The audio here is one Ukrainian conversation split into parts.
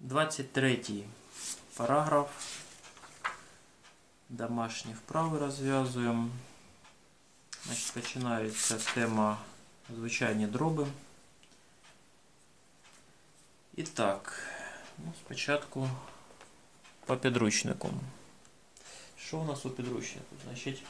23 параграф. Домашні вправи розв'язуємо. Значить, починається тема звичайні дроби. І так, ну, спочатку по підручнику. Що у нас у підручнику? Значить,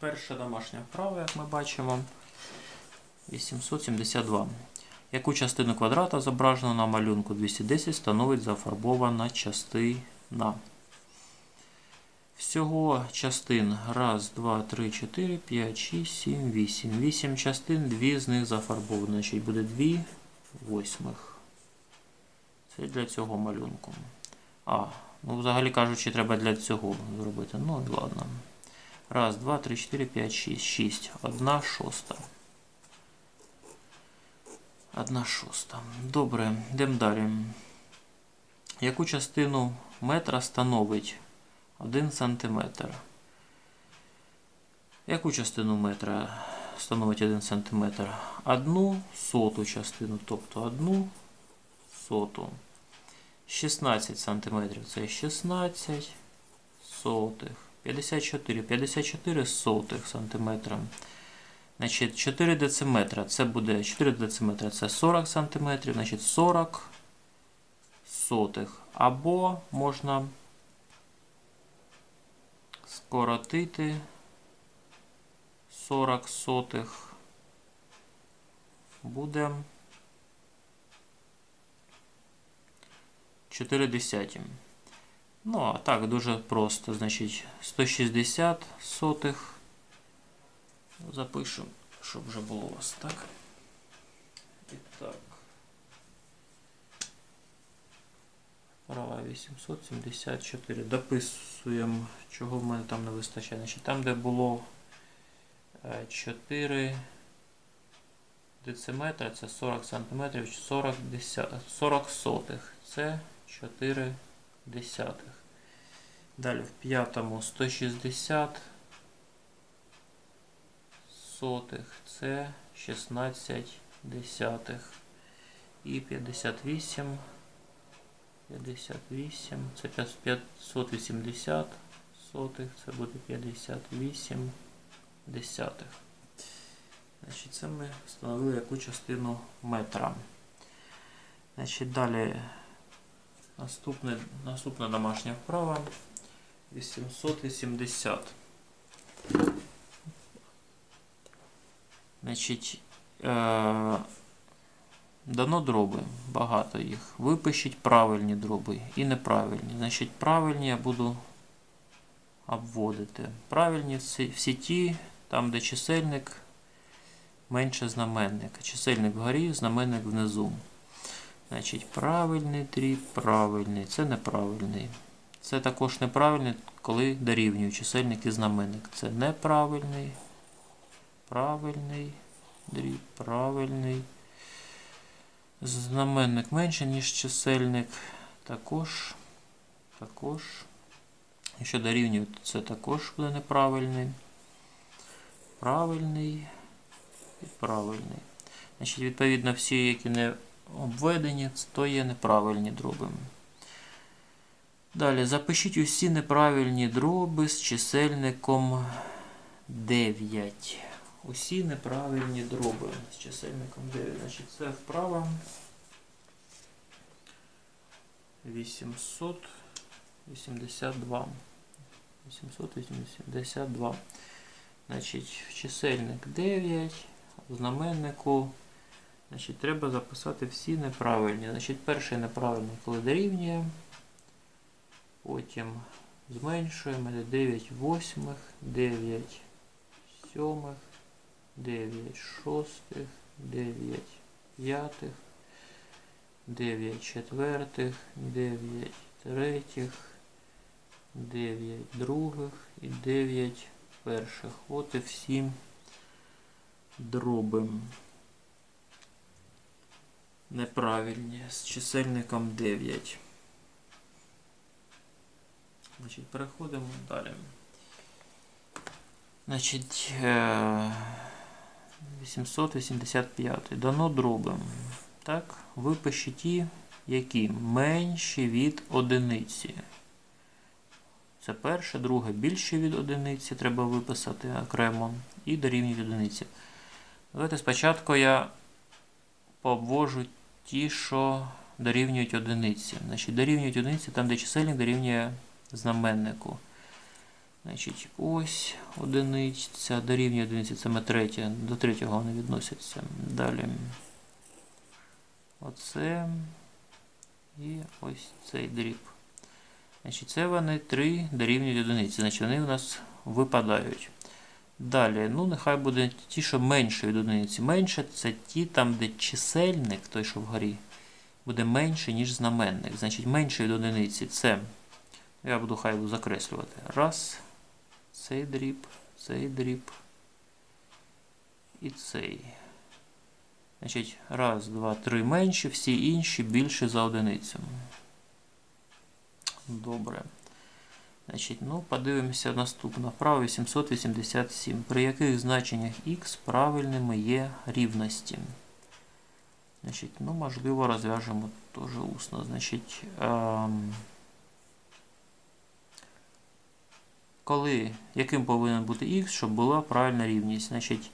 перша домашня вправа, як ми бачимо, 872. Яку частину квадрата зображено на малюнку 210 становить зафарбована частина? Всього частин 1, 2, 3, 4, 5, 6, 7, 8. 8 частин, 2 з них зафарбовані. Значить буде 2 восьмих. Це для цього малюнку. А, ну взагалі кажучи, треба для цього зробити. Ну ладно. 1, 2, 3, 4, 5, 6. 6. 1 шоста. Одна шоста. Добре, йдемо далі. Яку частину метра становить 1 сантиметр? Яку частину метра становить 1 сантиметр? Одну соту частину, тобто одну соту. 16 сантиметрів це 16 сотих. 54, 54 сотих сантиметра. Значить, 4 дециметра це буде 4 дециметра це 40 сантиметрів, значить 40 сотих. Або можна скоротити 40 сотих. Буде 4 десяті. Ну, а так, дуже просто. Значить, 160 сотих. Запишемо, щоб вже було у вас так. І так. Права 874. Дописуємо, чого в мене там не вистачає. Значить, там, де було 4 дециметра, це 40 сантиметрів, 40, 40 сотих. Це 4 десятих. Далі в п'ятому 160 сотих це 16 десятих. І 58. 58. Це 580 сотих. Це буде 58 десятих. Значить, це ми встановили яку частину метра. Значить, далі наступне, наступна домашня вправа 880. Значить, е дано дроби, багато їх. Випишіть правильні дроби і неправильні. Значить, правильні я буду обводити. Правильні всі ті, там, де чисельник менше знаменника. Чисельник вгорі, знаменник внизу. Значить, правильний дріб, правильний. Це неправильний. Це також неправильний, коли дорівнює чисельник і знаменник. Це неправильний. Правильний, дріб, правильний. Знаменник менше, ніж чисельник. Також. Також. Якщо дорівнює, то це також буде неправильний. Правильний і правильний. Значить, відповідно, всі, які не обведені, то є неправильні дроби. Далі запишіть усі неправильні дроби з чисельником 9. Усі неправильні дроби з чисельником 9. Значить, це вправа 882. 882. Значить, чисельник 9. В знаменнику значить, треба записати всі неправильні. Значить, перший неправильний, коли дорівнює. Потім зменшуємо 9 восьмих, 9 сьомих. 9 шостих, 9 п'ятих, 9 четвертих, 9 третіх, 9 других і 9 перших. От і всі дроби неправильні з чисельником 9. Значить, переходимо далі. Значить, 885. Дано дроби. Так, випишіть і які менші від одиниці. Це перше, друге більше від одиниці, треба виписати окремо, і дорівнюють одиниці. Давайте спочатку я пообвожу ті, що дорівнюють одиниці. Значить, дорівнюють одиниці там, де чисельник дорівнює знаменнику. Значить, ось одиниця, дорівнює одиниці, це ми третє, до третього вони відносяться. Далі оце і ось цей дріб. Значить, Це вони 3 дорівнюють одиниці, значить вони у нас випадають. Далі, ну нехай буде ті, що менше від одиниці. Менше це ті, там, де чисельник, той, що вгорі, буде менше, ніж знаменник. Значить, менше від одиниці це. Я буду хай закреслювати. Раз, цей дріб, цей дріб і цей. Значить, раз, два, три менші, всі інші більше за одиницю. Добре. Значить, ну, Подивимося наступно. Вправо 887. При яких значеннях х правильними є рівності? Значить, ну, Можливо, розв'яжемо теж усно. Значить, ем, коли, яким повинен бути х, щоб була правильна рівність? Значить,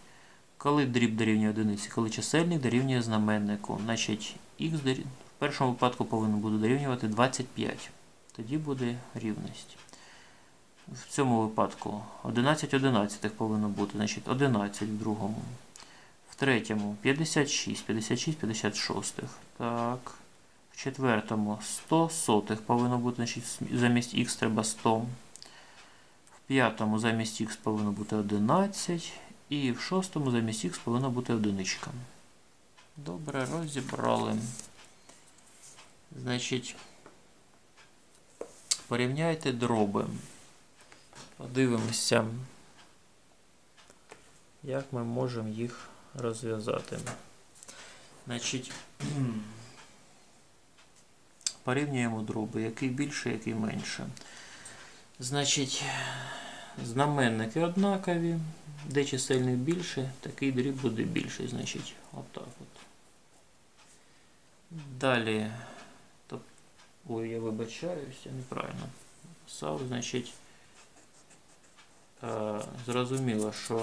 Коли дріб дорівнює одиниці, коли чисельник дорівнює знаменнику, значить, х в першому випадку повинен буде дорівнювати 25. Тоді буде рівність. В цьому випадку 11 одинадцятих повинно бути, значить 11 в другому. В третьому 56, 56, 56. Так. В четвертому 100 сотих повинно бути, значить замість х треба 100. П'ятому замість х повинно бути 11. І в шостому замість х повинна бути одиничка. Добре, розібрали. Значить. Порівняйте дроби. Подивимося, як ми можемо їх розв'язати. Значить, порівнюємо дроби, який більше, який менше. Значить, знаменники однакові. Де чисельник більше, такий дріб буде більший. Значить, отак от. Далі. Ой, я вибачаюся, неправильно писав. Значить, е, зрозуміло, що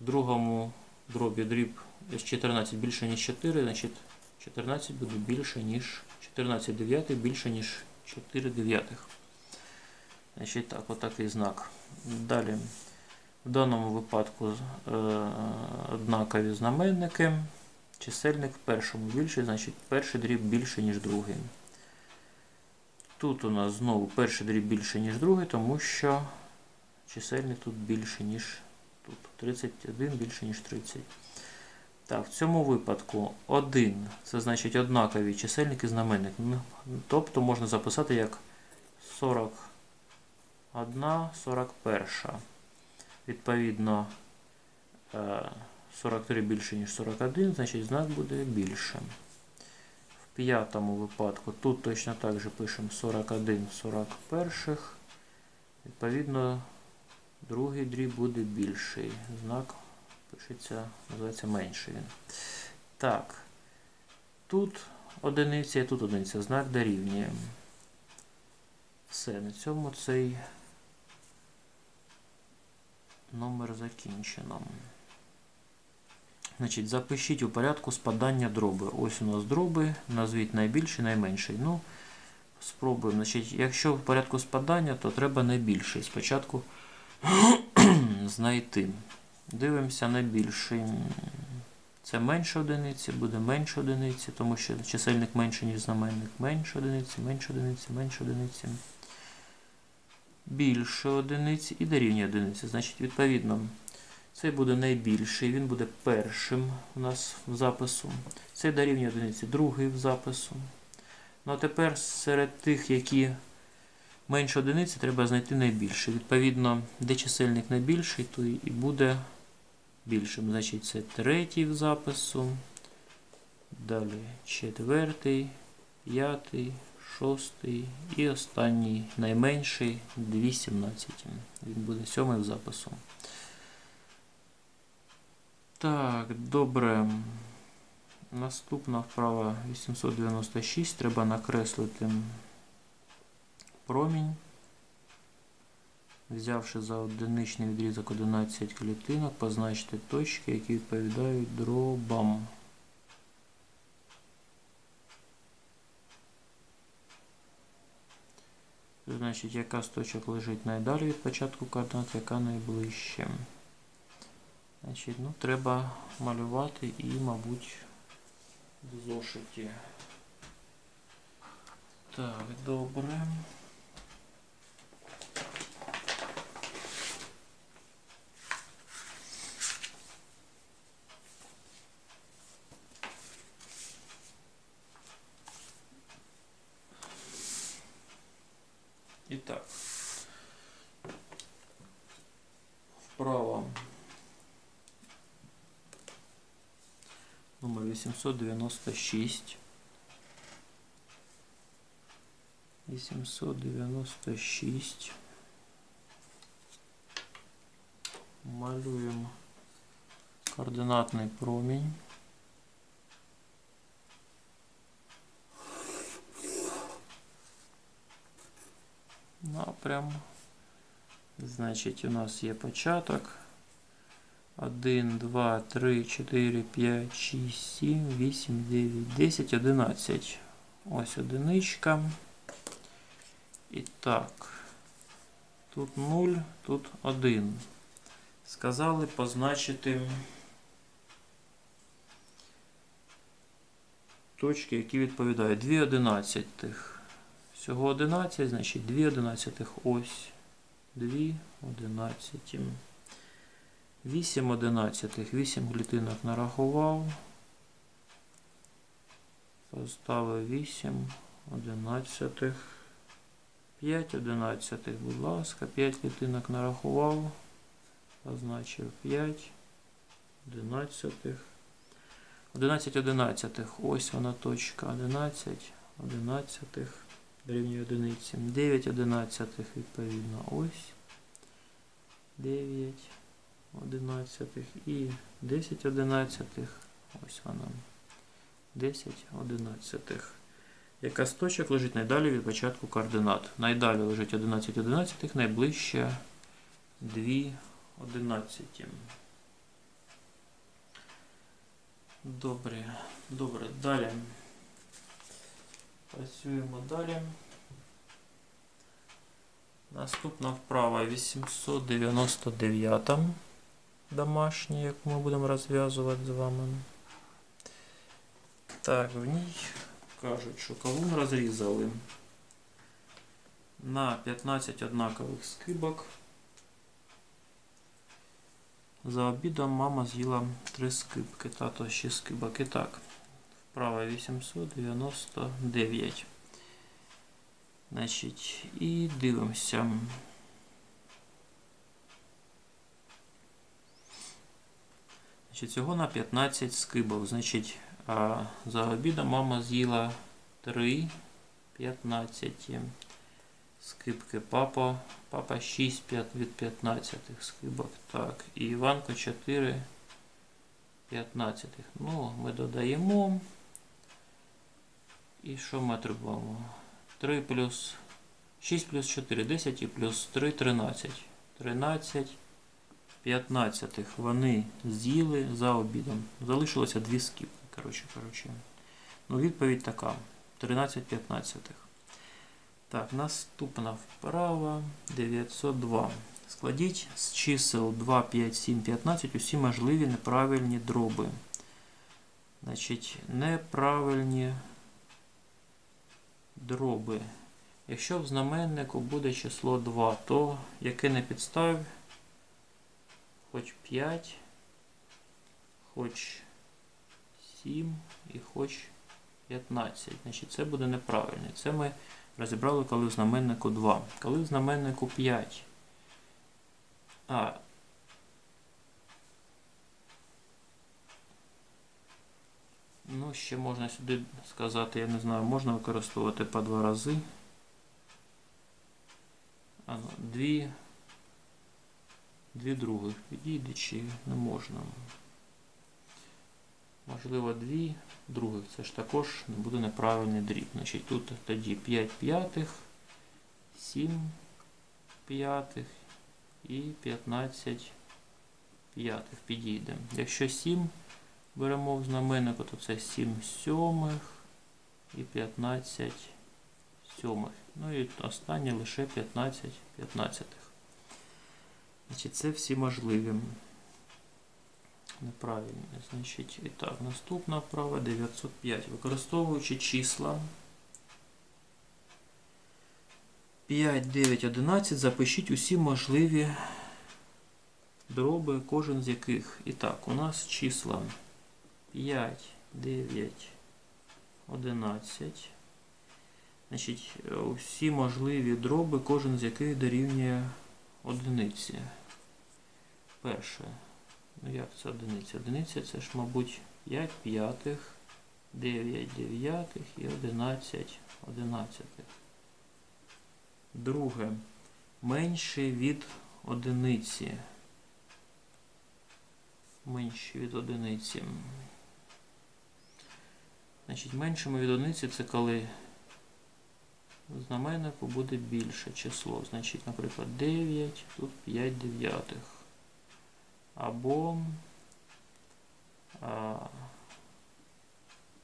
в другому дробі дріб з 14 більше, ніж 4, значить 14 буде більше, ніж 14 дев'ятих більше, ніж 4 дев'ятих. Значить так, отакий знак. Далі, в даному випадку е, однакові знаменники. Чисельник першому більший, значить перший дріб більше, ніж другий. Тут у нас знову перший дріб більше, ніж другий, тому що чисельник тут більше, ніж тут. 31 більше, ніж 30. Так, в цьому випадку 1 це значить однакові чисельник і знаменник. Тобто можна записати як 41, 41. Відповідно, 43 е, більше, ніж 41, значить знак буде більше п'ятому випадку тут точно так же пишемо 41 41. Відповідно, другий дріб буде більший. Знак пишеться, називається менший. Так, тут одиниця і тут одиниця. Знак дорівнює. Все, на цьому цей номер закінчено. Значить, Запишіть у порядку спадання дроби. Ось у нас дроби, назвіть найбільший, найменший. Ну, Спробуємо. Значить, Якщо в порядку спадання, то треба найбільший. Спочатку знайти. Дивимося найбільший. Це менше одиниці, буде менше одиниці, тому що чисельник менше, ніж знаменник. Менше одиниці, менше одиниці, менше одиниці. Більше одиниці і дорівнює одиниці. Значить, відповідно. Цей буде найбільший, він буде першим у нас в запису. Цей дорівнює одиниці, другий в запису. Ну а тепер серед тих, які менше одиниці, треба знайти найбільший. Відповідно, де чисельник найбільший, то і буде більшим. Значить, це третій в запису. Далі четвертий, п'ятий, шостий і останній найменший 217. Він буде сьомий в запису. Так, добре. Наступна вправа 896. Треба накреслити промінь. Взявши за одиничний відрізок 11 клітинок, позначте точки, які відповідають дробам. Значить, яка з точок лежить найдалі від початку координат, яка найближче. Значить, ну, треба малювати і, мабуть, в зошиті. Так, добре. 896. 896. Малюем координатный промень. Ну, а прям, значит, у нас є початок. 1, 2, 3, 4, 5, 6, 7, 8, 9, 10, 11. Ось одиничка. І так. Тут 0, тут 1. Сказали позначити точки, які відповідають 2 одинадцятих. Всього 11, значить 2 одинадцятих ось. 2 одинадцяті. 8 одинадцятих, 8 клітинок нарахував. Поставив 8 одинадцятих. 5 одинадцятих, будь ласка, 5 клітинок нарахував. Позначив 5 одинадцятих. 11 одинадцятих. Ось вона точка. 11 одинадцятих. Дорівнює одиниці. 9 одинадцятих, відповідно, ось. 9 одинадцятих і 10 одинадцятих. Ось вона. 10 одинадцятих. Яка з точок лежить найдалі від початку координат? Найдалі лежить 11 одинадцятих, найближче 2 одинадцяті. Добре, добре, далі. Працюємо далі. Наступна вправа 899 домашня, яку ми будемо розв'язувати з вами. Так, в ній кажуть, що кавун розрізали на 15 однакових скибок. За обідом мама з'їла 3 скибки, тато 6 скибок. І так, вправа 899. Значить, і дивимося. Значить, Всього на 15 скибок. Значить, за обідом мама з'їла 3 15 скибки. Папа папа 6 від 15 скибок. Так, і Іванко 4 15. Ну, ми додаємо. І що ми отримаємо? 3 плюс 6 плюс 4, 10 і плюс 3 13. 13 15 вони з'їли за обідом. Залишилося 2 скіпки. Коротше, коротше. Ну, відповідь така. 13 15. Так, наступна вправа 902. Складіть з чисел 2, 5, 7, 15 усі можливі неправильні дроби. Значить, неправильні дроби. Якщо в знаменнику буде число 2, то яке не підстав, хоч 5, хоч 7 і хоч 15. Значить, це буде неправильне. Це ми розібрали, коли в знаменнику 2. Коли в знаменнику 5. А. Ну, ще можна сюди сказати, я не знаю, можна використовувати по два рази. А, ну, дві, дві других підійде чи не можна. можливо, дві других. Це ж також не буде неправильний дріб. Значить, тут тоді 5 п'ятих, 7 п'ятих і 15 п'ятих підійде. Якщо 7 беремо в знаменнику, то це 7 сьомих і 15 сьомих. Ну і останнє лише 15 п'ятнадцятих. Значить, це всі можливі. Неправильно. Значить, і так, наступна вправа 905. Використовуючи числа 5, 9, 11, запишіть усі можливі дроби, кожен з яких. І так, у нас числа 5, 9, 11. Значить, усі можливі дроби, кожен з яких дорівнює одиниці. Перше. Ну як це одиниця? Одиниця це ж, мабуть, 5 п'ятих, 9 дев'ятих і 11 одинадцятих. Друге. Менше від одиниці. Менше від одиниці. Значить, меншими від одиниці це коли знаменнику буде більше число. Значить, наприклад, 9, тут 5 дев'ятих. Або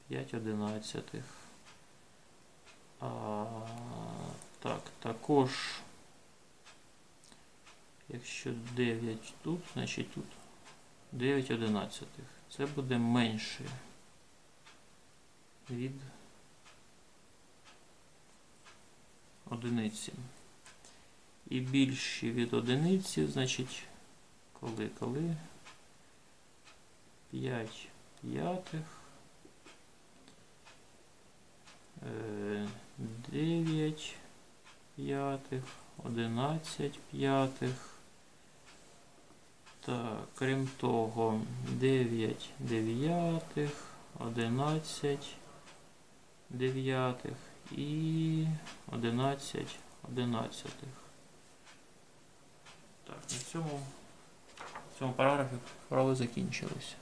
5 одинадцятих. Так, також, якщо 9 тут, значить тут 9 одинадцятих. Це буде менше від одиниці. І більше від одиниці, значить, коли, коли 5 п'ятих, 9 п'ятих, 11 п'ятих. Так, крім того, 9 дев'ятих, 11 дев'ятих і 11 одинадцятих. Так, на цьому, в цьому параграфі вправи закінчилися.